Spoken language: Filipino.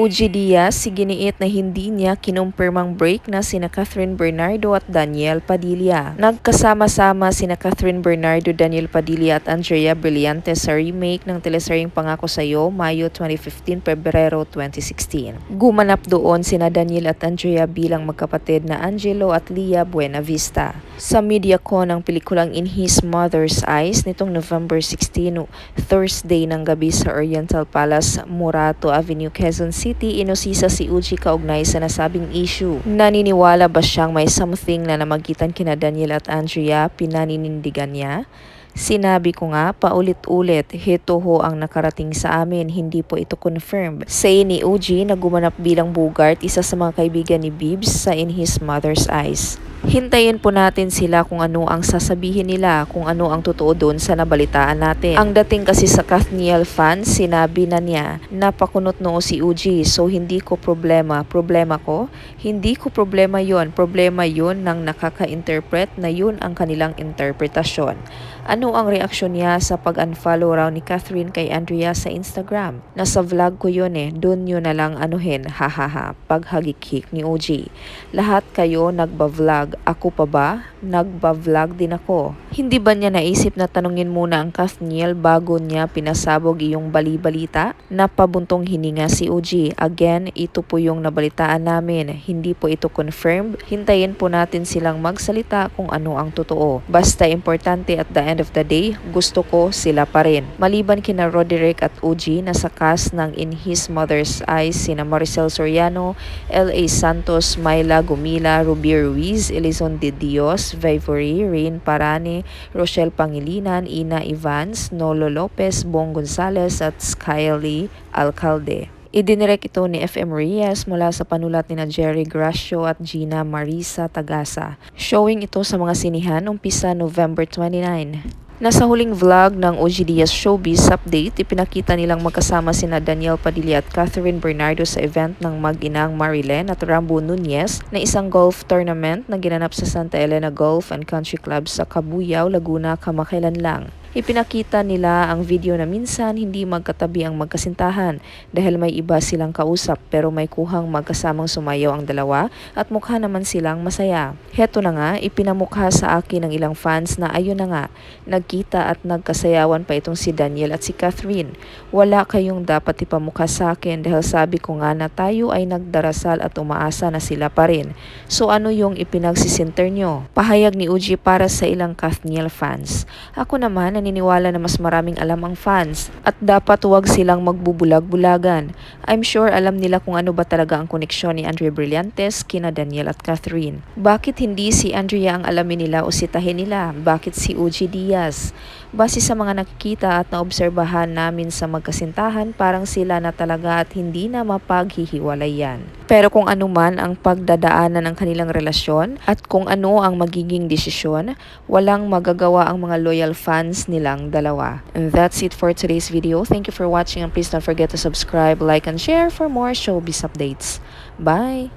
Uji Diaz, siginiit na hindi niya kinumpirmang break na sina Catherine Bernardo at Daniel Padilla. Nagkasama-sama sina Catherine Bernardo, Daniel Padilla at Andrea Brillante sa remake ng teleseryeng Pangako Sa'yo, Mayo 2015, Pebrero 2016. Gumanap doon sina Daniel at Andrea bilang magkapatid na Angelo at Lia Buenavista. Sa media ko ng pelikulang In His Mother's Eyes nitong November 16, Thursday ng gabi sa Oriental Palace, Murato Avenue, Quezon City, inosisa si Uji kaugnay sa nasabing issue. Naniniwala ba siyang may something na namagitan kina Daniel at Andrea, pinaninindigan niya? Sinabi ko nga paulit-ulit, heto ho ang nakarating sa amin, hindi po ito confirmed. Say ni Uji na gumanap bilang Bugart, isa sa mga kaibigan ni Bibbs sa In His Mother's Eyes. Hintayin po natin sila kung ano ang sasabihin nila, kung ano ang totoo doon sa nabalitaan natin. Ang dating kasi sa Kathniel fans, sinabi na niya, napakunot noo si Uji, so hindi ko problema. Problema ko? Hindi ko problema yon. Problema yon ng nakaka-interpret na yun ang kanilang interpretasyon. Ano ang reaksyon niya sa pag-unfollow raw ni Catherine kay Andrea sa Instagram? Nasa vlog ko yun eh, doon nyo na lang anuhin, hahaha, paghagikik ni OG. Lahat kayo nagba-vlog, ako pa ba? Nagba-vlog din ako. Hindi ba niya naisip na tanungin muna ang Kathniel bago niya pinasabog iyong bali-balita? Napabuntong hininga si OG. Again, ito po yung nabalitaan namin. Hindi po ito confirmed. Hintayin po natin silang magsalita kung ano ang totoo. Basta importante at the end of the day, gusto ko sila pa rin. Maliban kina Roderick at OG, nasa cast ng In His Mother's Eyes sina Maricel Soriano, L.A. Santos, Myla Gumila, Ruby Ruiz, Elizon de Dios, Vivory, Rain Parane, Rochelle Pangilinan, Ina Evans, Nolo Lopez, Bong Gonzales at Skylie Alcalde. Idinirect ito ni FM Reyes mula sa panulat ni na Jerry Gracio at Gina Marisa Tagasa. Showing ito sa mga sinihan umpisa November 29. Nasa huling vlog ng OG Diaz Showbiz Update, ipinakita nilang magkasama sina Daniel Padilla at Catherine Bernardo sa event ng mag-inang Marilyn at Rambo Nunez na isang golf tournament na ginanap sa Santa Elena Golf and Country Club sa Cabuyao, Laguna kamakailan lang. Ipinakita nila ang video na minsan hindi magkatabi ang magkasintahan dahil may iba silang kausap pero may kuhang magkasamang sumayaw ang dalawa at mukha naman silang masaya. Heto na nga, ipinamukha sa akin ng ilang fans na ayun na nga, nagkita at nagkasayawan pa itong si Daniel at si Catherine. Wala kayong dapat ipamukha sa akin dahil sabi ko nga na tayo ay nagdarasal at umaasa na sila pa rin. So ano yung ipinagsisinter nyo? Pahayag ni Uji para sa ilang Kathniel fans. Ako naman naniniwala na mas maraming alam ang fans at dapat huwag silang magbubulag-bulagan. I'm sure alam nila kung ano ba talaga ang koneksyon ni Andrea Brillantes kina Daniel at Catherine. Bakit hindi si Andrea ang alamin nila o sitahin nila? Bakit si Uji Diaz? Base sa mga nakikita at naobserbahan namin sa magkasintahan, parang sila na talaga at hindi na mapaghihiwalayan. Pero kung ano man ang pagdadaanan ng kanilang relasyon at kung ano ang magiging desisyon, walang magagawa ang mga loyal fans nilang dalawa. And that's it for today's video. Thank you for watching and please don't forget to subscribe, like, and share for more showbiz updates. Bye!